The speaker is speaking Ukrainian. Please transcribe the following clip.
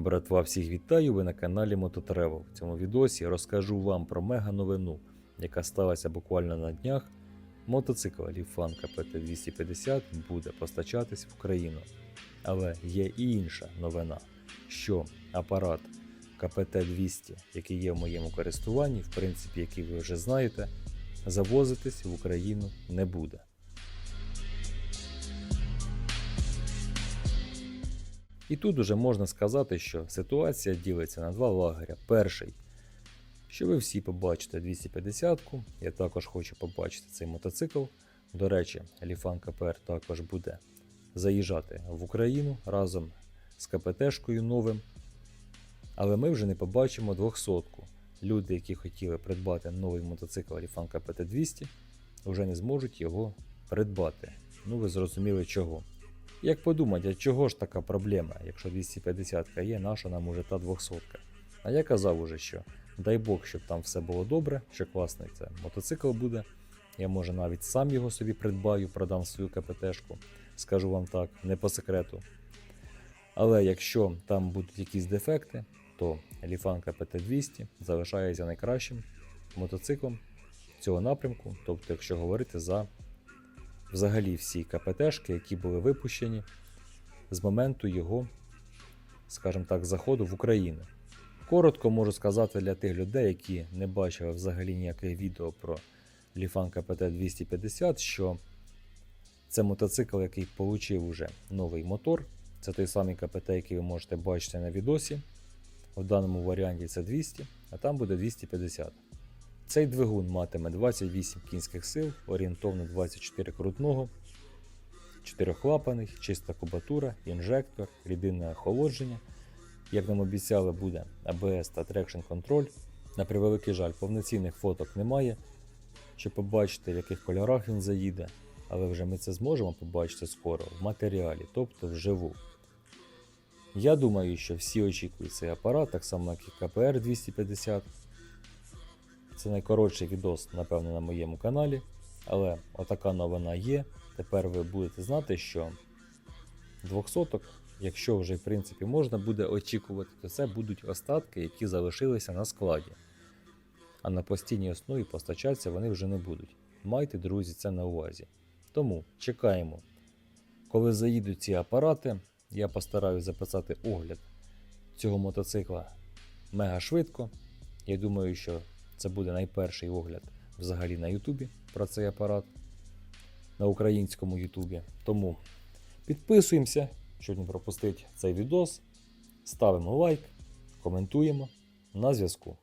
Братва, всіх вітаю! Ви на каналі Мототревел. В цьому відосі розкажу вам про мега новину, яка сталася буквально на днях. Мотоцикл Ліфан КПТ 250 буде постачатись в Україну. Але є і інша новина, що апарат КПТ 200, який є в моєму користуванні, в принципі, який ви вже знаєте, завозитись в Україну не буде. І тут уже можна сказати, що ситуація ділиться на два лагеря. Перший, що ви всі побачите 250-ку, я також хочу побачити цей мотоцикл. До речі, Ліфан КПР також буде заїжджати в Україну разом з КПТшкою новим. Але ми вже не побачимо 200-ку. Люди, які хотіли придбати новий мотоцикл Ліфан КПТ 200, вже не зможуть його придбати. Ну ви зрозуміли чого. Як подумати, а чого ж така проблема, якщо 250 є, наша нам уже та 200 А я казав уже, що дай Бог, щоб там все було добре, що класний це мотоцикл буде. Я може навіть сам його собі придбаю, продам свою КПТшку, скажу вам так, не по секрету. Але якщо там будуть якісь дефекти, то Ліфан КПТ 200 залишається найкращим мотоциклом цього напрямку, тобто, якщо говорити за взагалі всі КПТшки, які були випущені з моменту його, скажімо так, заходу в Україну. Коротко можу сказати для тих людей, які не бачили взагалі ніяких відео про Ліфан КПТ 250, що це мотоцикл, який отримав уже новий мотор. Це той самий КПТ, який ви можете бачити на відосі. В даному варіанті це 200, а там буде 250. Цей двигун матиме 28 кінських сил, орієнтовно 24 крутного, 4 клапаний, чиста кубатура, інжектор, рідинне охолодження. Як нам обіцяли, буде ABS та Traction Control. На превеликий жаль, повноцінних фоток немає, щоб побачити, в яких кольорах він заїде, але вже ми це зможемо побачити скоро в матеріалі, тобто вживу. Я думаю, що всі очікують цей апарат, так само як і КПР 250. Це найкоротший відос, напевно, на моєму каналі. Але отака новина є. Тепер ви будете знати, що 200 якщо вже в принципі можна буде очікувати, то це будуть остатки, які залишилися на складі. А на постійній основі постачатися вони вже не будуть. Майте, друзі, це на увазі. Тому чекаємо. Коли заїдуть ці апарати, я постараюсь записати огляд цього мотоцикла мега швидко. Я думаю, що це буде найперший огляд взагалі на Ютубі про цей апарат на українському Ютубі. Тому підписуємося, щоб не пропустити цей відос. Ставимо лайк, коментуємо. На зв'язку.